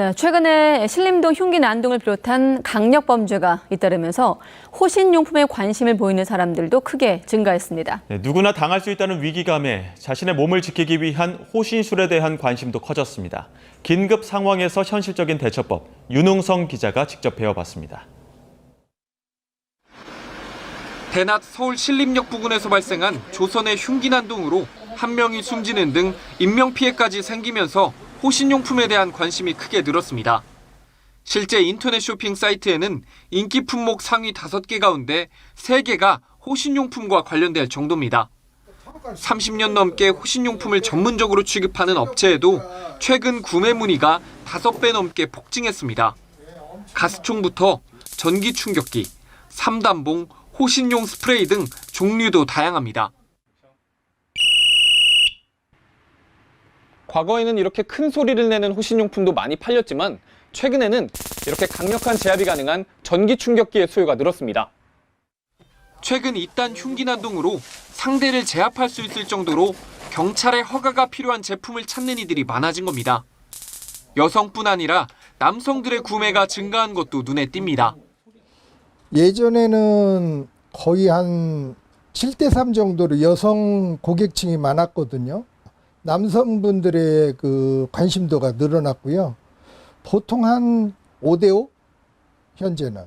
네, 최근에 신림동 흉기 난동을 비롯한 강력 범죄가 잇따르면서 호신용품에 관심을 보이는 사람들도 크게 증가했습니다. 네, 누구나 당할 수 있다는 위기감에 자신의 몸을 지키기 위한 호신술에 대한 관심도 커졌습니다. 긴급 상황에서 현실적인 대처법, 윤웅성 기자가 직접 배워봤습니다. 대낮 서울 신림역 부근에서 발생한 조선의 흉기 난동으로 한 명이 숨지는 등 인명피해까지 생기면서 호신용품에 대한 관심이 크게 늘었습니다. 실제 인터넷 쇼핑 사이트에는 인기 품목 상위 5개 가운데 3개가 호신용품과 관련될 정도입니다. 30년 넘게 호신용품을 전문적으로 취급하는 업체에도 최근 구매 문의가 5배 넘게 폭증했습니다. 가스총부터 전기 충격기, 삼단봉, 호신용 스프레이 등 종류도 다양합니다. 과거에는 이렇게 큰 소리를 내는 호신용품도 많이 팔렸지만 최근에는 이렇게 강력한 제압이 가능한 전기 충격기의 수요가 늘었습니다. 최근 이딴 흉기 난 동으로 상대를 제압할 수 있을 정도로 경찰의 허가가 필요한 제품을 찾는 이들이 많아진 겁니다. 여성뿐 아니라 남성들의 구매가 증가한 것도 눈에 띕니다. 예전에는 거의 한 7대 3 정도로 여성 고객층이 많았거든요. 남성분들의 그 관심도가 늘어났고요. 보통 한 5대5 현재는.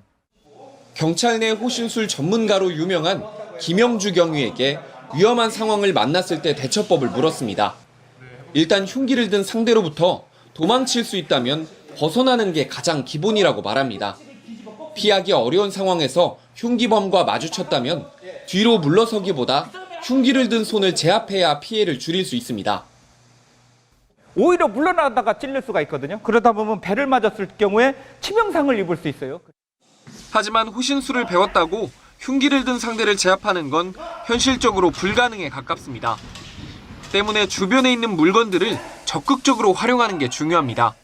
경찰 내 호신술 전문가로 유명한 김영주 경위에게 위험한 상황을 만났을 때 대처법을 물었습니다. 일단 흉기를 든 상대로부터 도망칠 수 있다면 벗어나는 게 가장 기본이라고 말합니다. 피하기 어려운 상황에서 흉기범과 마주쳤다면 뒤로 물러서기보다 흉기를 든 손을 제압해야 피해를 줄일 수 있습니다. 오히려 물러나다가 찔릴 수가 있거든요. 그러다 보면 배를 맞았을 경우에 치명상을 입을 수 있어요. 하지만 호신술을 배웠다고 흉기를 든 상대를 제압하는 건 현실적으로 불가능에 가깝습니다. 때문에 주변에 있는 물건들을 적극적으로 활용하는 게 중요합니다.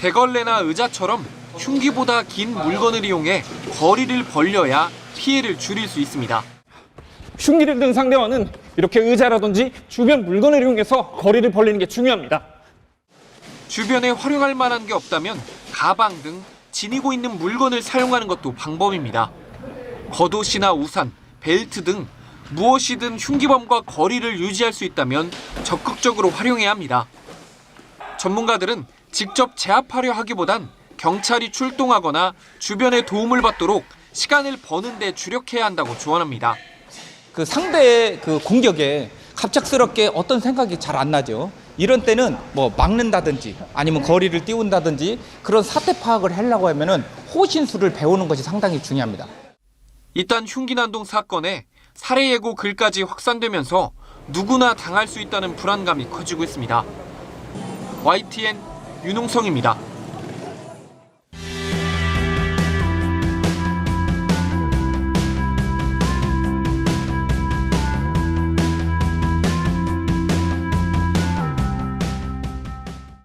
대걸레나 의자처럼 흉기보다 긴 물건을 이용해 거리를 벌려야 피해를 줄일 수 있습니다. 흉기를 든 상대와는 이렇게 의자라든지 주변 물건을 이용해서 거리를 벌리는 게 중요합니다. 주변에 활용할 만한 게 없다면 가방 등 지니고 있는 물건을 사용하는 것도 방법입니다. 겉옷이나 우산, 벨트 등 무엇이든 흉기범과 거리를 유지할 수 있다면 적극적으로 활용해야 합니다. 전문가들은 직접 제압하려 하기보단 경찰이 출동하거나 주변의 도움을 받도록 시간을 버는 데 주력해야 한다고 조언합니다. 그 상대의 그 공격에 갑작스럽게 어떤 생각이 잘 안 나죠. 이런 때는 뭐 막는다든지 아니면 거리를 띄운다든지 그런 사태 파악을 하려고 하면은 호신술을 배우는 것이 상당히 중요합니다. 이딴 흉기난동 사건에 살해 예고 글까지 확산되면서 누구나 당할 수 있다는 불안감이 커지고 있습니다. YTN 윤홍성입니다.